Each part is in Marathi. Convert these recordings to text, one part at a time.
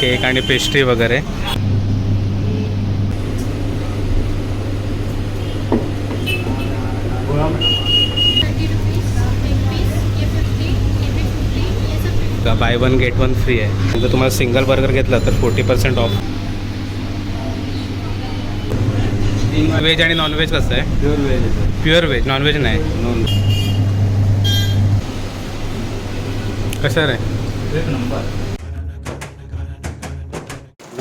केक आणि पेस्ट्री वगैरे. Buy one get one free आहे. जर तुम्हाला सिंगल बर्गर घेतला तर फोर्टी पर्सेंट ऑफ. व्हेज आणि नॉनव्हेज कसं आहे? Pure veg pure veg non veg नाही. नॉन कसं आहे? एक नंबर.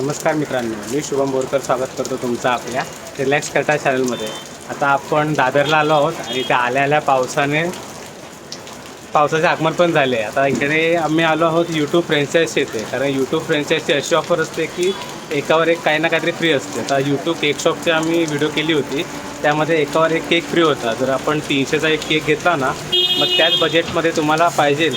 नमस्कार मित्रांनो मी शुभम बोरकर स्वागत करतो तुमचं आपल्या रिलॅक्स करता चॅनलमध्ये. आता आपण दादरला आलो आहोत आणि त्या आल्या आल्या पावसाने पावसाचे आगमन पण झाले. आता इकडे आम्ही आलो आहोत यूट्यूब फ्रेंचाईज येते कारण यूट्यूब फ्रेंचाईजची अशी ऑफर असते की एकावर एक काही ना काहीतरी फ्री असते. आता यूट्यूब केक शॉपची आम्ही व्हिडिओ केली होती. त्यामध्ये एकावर एक केक फ्री होता. जर आपण तीनशेचा एक केक घेतला ना मग त्याच बजेटमध्ये तुम्हाला पाहिजे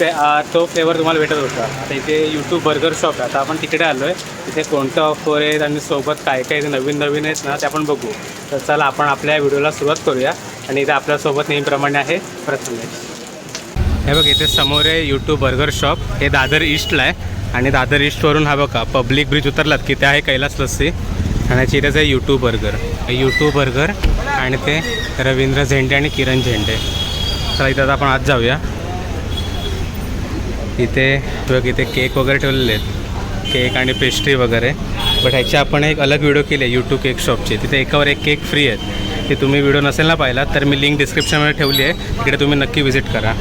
ते तो फ्लेवर तुम्हाला भेटत होता. आता इथे यूट्यूब बर्गर शॉप आहे. आता आपण तिकडे आलो आहे तिथे कोणतं ऑफर आहेत आणि सोबत काय काय नवीन नवीन आहेत ना ते आपण बघू. तर चला आपण आपल्या व्हिडिओला सुरुवात करूया. आणि इथे आपल्यासोबत नेहमीप्रमाणे आहे प्रथमेश हे बघ इथे समोर आहे यूट्यूब बर्गर शॉप हे दादर ईस्टला आहे. आणि दादर ईस्टवरून हा बघा पब्लिक ब्रिज उतरलात की ते आहे कैलास लस्सी. आणि याची इथेच आहे यूट्यूब बर्गर यूट्यूब बर्गर आणि ते रवींद्र झेंडे आणि किरण झेंडे. चला इथं आता आपण आज जाऊया. इथे बघ इथे केक वगैरे ठेवलेले आहेत. केक आणि पेस्ट्री वगैरे. बट ह्याची आपण एक अलग व्हिडिओ केले आहे यूट्यूब केक शॉपचे तिथे एकावर एक केक फ्री आहेत. ते तुम्ही व्हिडिओ नसेल ना पाहिला तर मी लिंक डिस्क्रिप्शनमध्ये ठेवली आहे. तिकडे तुम्ही नक्की व्हिजिट करा.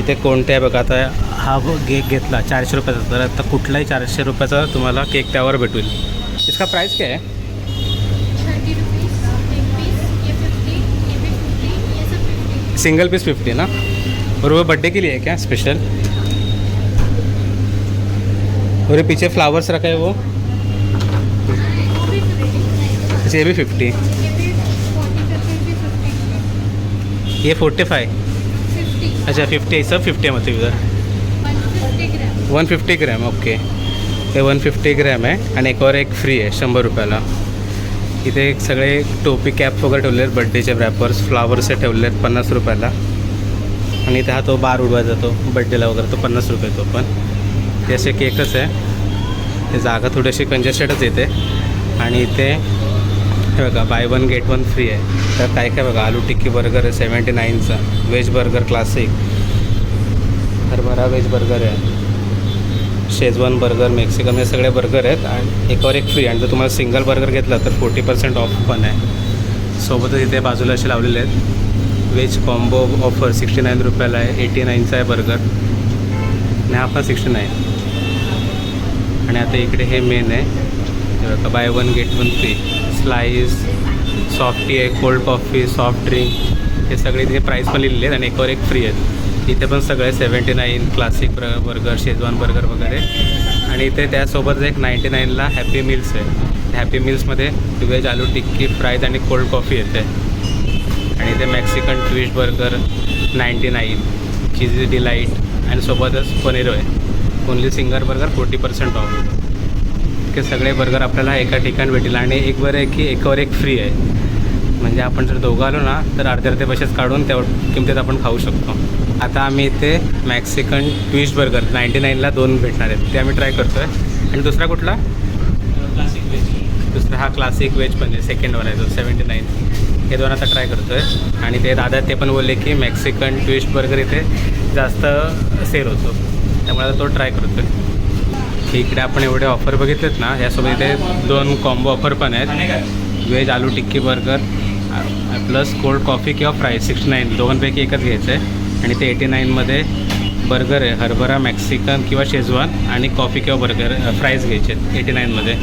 इथे कोणते आहे बघा आता हा केक घेतला चारशे रुपयाचा. तर आता कुठलाही चारशे रुपयाचा तुम्हाला केक त्यावर भेटेल इसका प्राईस काय आहे सिंगल पीस फिफ्टी ना? और वो बर्थडे के लिए है क्या स्पेशल और ये पीछे फ्लावर्स रखा है वो। फिफ्टी अच्छा ये भी फिफ्टी ये फोर्टी फाइव अच्छा फिफ्टी सब फिफ्टी है मतलब इधर। One fifty gram gram okay हे वन फिफ्टी ग्रॅम आहे आणि एकवर एक फ्री आहे शंभर रुपयाला इथे एक सगळे टोपी कॅप वगैरे ठेवले आहेत बड्डेचे रॅपर्स फ्लावर्स ठेवले आहेत पन्नास रुपयाला आणि इथे हा तो बार उडवायचा तो बड्डेला वगैरे तो पन्नास रुपये तो पण। ते असे केकच आहे. ते जागा थोडीशी कंजेस्टेडच येते. आणि इथे हे बघा buy one get one free आहे. तर काय काय बघा आलू टिक्की बर्गर आहे सेवन्टी नाईनचा व्हेज बर्गर क्लासिक हरभरा व्हेज बर्गर आहे. शेजवान बर्गर मेक्सिकन हे सगळे बर्गर आहेत. आणि एकावर एक फ्री आणि जर तुम्हाला सिंगल बर्गर घेतला तर फोर्टी पर्सेंट ऑफ पण आहे. सोबतच इथे बाजूला असे लावलेले आहेत. Veg combo offer sixty nine रुपयाला आहे. एटी नाईनचा आहे बर्गर आणि हा पण सिक्स्टी नाईन आणि आता इकडे हे मेन आहे. हे buy one get one free slice softy आहे कोल्ड कॉफी सॉफ्ट ड्रिंक हे सगळे इथे प्राईस पण लिहिलेले आहेत आणि एकावर एक फ्री आहेत. इथे पण सगळे seventy nine classic bur burger Schezwan burger वगैरे. आणि इथे त्यासोबत एक नाईंटी नाईनला हॅपी मिल्स आहे. हॅपी मिल्समध्ये व्हेज आलू टिक्की फ्राईज आणि कोल्ड कॉफी येते. आणि इथे Mexican twist burger ninety nine cheesy delight आणि सोबतच पनीर आहे only single burger forty percent off हे सगळे बर्गर आपल्याला एका ठिकाणी भेटेल आणि एक बरं आहे की एकावर एक फ्री आहे. म्हणजे आपण जर दोघं आलो ना तर अर्धे अर्धे पैसेच काढून त्या किमतीत आपण खाऊ शकतो. आता आम्ही इथे मॅक्सिकन ट्विस्ट बर्गर नाईंटी नाईनला दोन भेटणार आहेत. ते आम्ही ट्राय करतो आहे आणि दुसरा कुठला? क्लासिक व्हेज दुसरा हा क्लासिक व्हेज पण आहे. सेकंडवर आहे तो सेवन्टी नाईन हे दोन आता ट्राय करतो आहे आणि ते दादा ते पण बोलले की मॅक्सिकन ट्विस्ट बर्गर इथे जास्त सेल होतो. त्यामुळे आता तो ट्राय करतो आहे इकडे आपण एवढे ऑफर बघितलेत ना यासोबत इथे दोन कॉम्बो ऑफर पण आहेत. Veg aloo tikki burger plus cold coffee किंवा फ्राय सिक्स्टी नाईन दोनपैकी एकच घ्यायचं आहे आणि ते एटी नाईनमध्ये बर्गर आहे हरभरा मॅक्सिकन किंवा शेजवान आणि कॉफी किंवा बर्गर फ्राईज घ्यायचे आहेत एटी नाईनमध्ये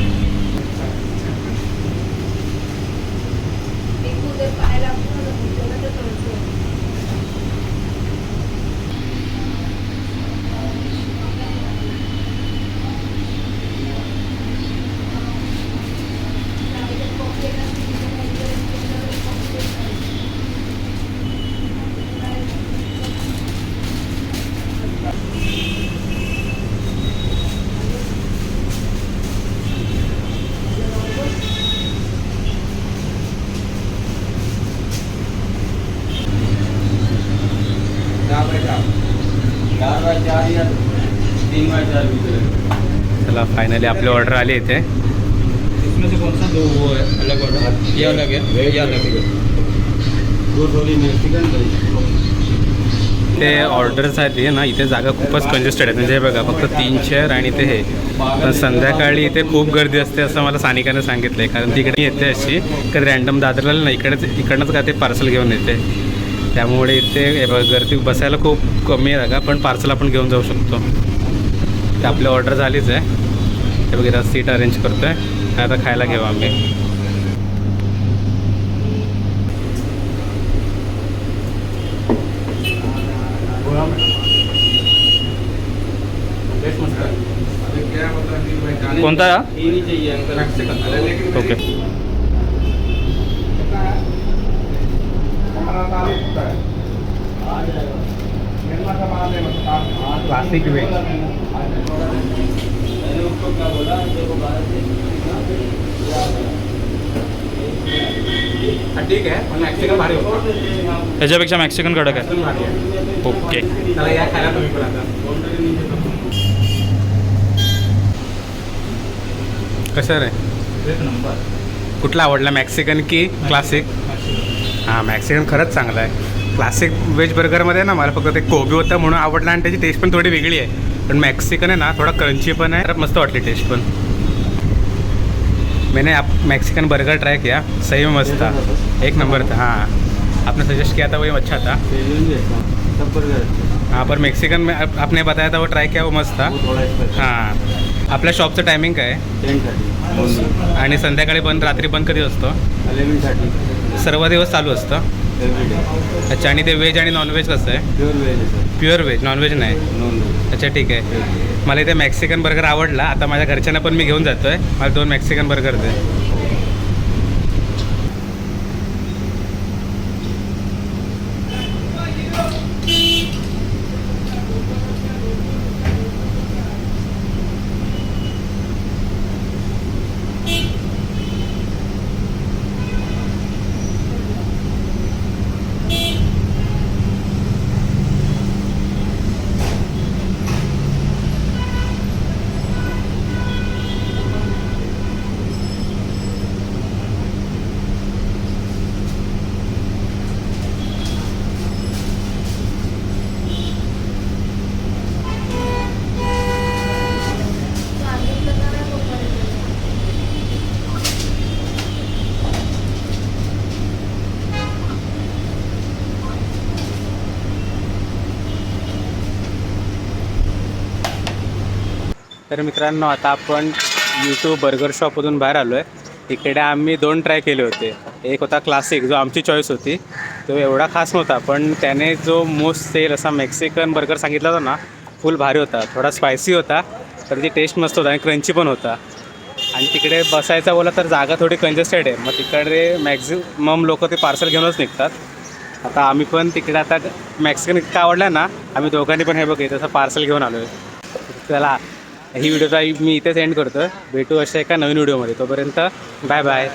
चला फायनली आपली ऑर्डर आली इथे. ते ऑर्डर्स आहेत हे ना इथे जागा खूपच कंजेस्टेड आहे म्हणजे बघा फक्त तीन चेअर आणि इथे हे. पण संध्याकाळी इथे खूप गर्दी असते असं मला सानिकाने सांगितलं आहे कारण तिकडे येते अशी कधी रँडम दादरला ना इकडेच इकडनंच का ते पार्सल घेऊन येते. त्यामुळे इथे गर्दी बसायला खूप कमी आहे जागा पण पार्सल आपण घेऊन जाऊ शकतो. ते आपली ऑर्डर झालीच आहे. हे बघ इथं सीट अरेंज करतो आहे आता खायला घेऊ आम्ही. कोणता? ओके क्लासिक बारह ठीक आहे. पण मॅक्सिकन भारी होतं. त्याच्यापेक्षा मॅक्सिकन कडक आहे. ओके. चला या खायला तुम्ही पण आता. कसं रे? कुठला आवडला? मॅक्सिकन की क्लासिक हां मॅक्सिकन खरंच चांगला आहे. क्लासिक व्हेज बर्गरमध्ये ना मला फक्त ते कोबी होतं म्हणून आवडला आणि त्याची टेस्ट पण थोडी वेगळी आहे. पण मॅक्सिकन आहे ना थोडा क्रंची पण आहे मस्त वाटली टेस्ट पण. मैंने आप मैक्सिकन बर्गर ट्राई किया सही में मस्त था. एक नंबर था हाँ। आपने सजेस्ट किया था वही अच्छा था। हाँ पर मेक्सिकन में आप- आपने बताया था वो ट्राई किया वो मस्त था। हां। आपल्या शॉपचं टायमिंग काय आणि संध्याकाळी बंद रात्री बंद कधी असतो? सर्व दिवस चालू असतं? अच्छा आणि ते व्हेज आणि नॉनव्हेज कसं आहे? प्योर वेज है sir pure veg non veg नाही? अच्छा ठीक आहे. मला इथे मॅक्सिकन बर्गर आवडला. आता माझ्या घरच्यांना पण मी घेऊन जातो आहे मला दोन मॅक्सिकन बर्गर दे. तर मित्रांनो आता आपण यूट्यूब बर्गर शॉपमधून बाहेर आलो आहे इकडे आम्ही दोन ट्राय केले होते. एक होता क्लासिक जो आमची चॉईस होती. तो एवढा खास नव्हता पण त्याने जो मोस्ट सेल असा मेक्सिकन बर्गर सांगितला होता ना फुल भारी होता थोडा स्पायसी होता तर ती टेस्ट मस्त होता आणि क्रंची पण होता. आणि तिकडे बसायचा बोला तर जागा थोडी कंजेस्टेड आहे. मग तिकडे मॅक्झिमम लोक ते पार्सल घेऊनच निघतात. आता आम्ही पण तिकडे आता मॅक्सिकन इतका आवडला ना आम्ही दोघांनी पण हे बघ तसं पार्सल घेऊन आलो आहे चला ही व्हिडिओ मी इथेच सेंड करतो भेटू अशा एका नवीन व्हिडिओमध्ये तोपर्यंत बाय बाय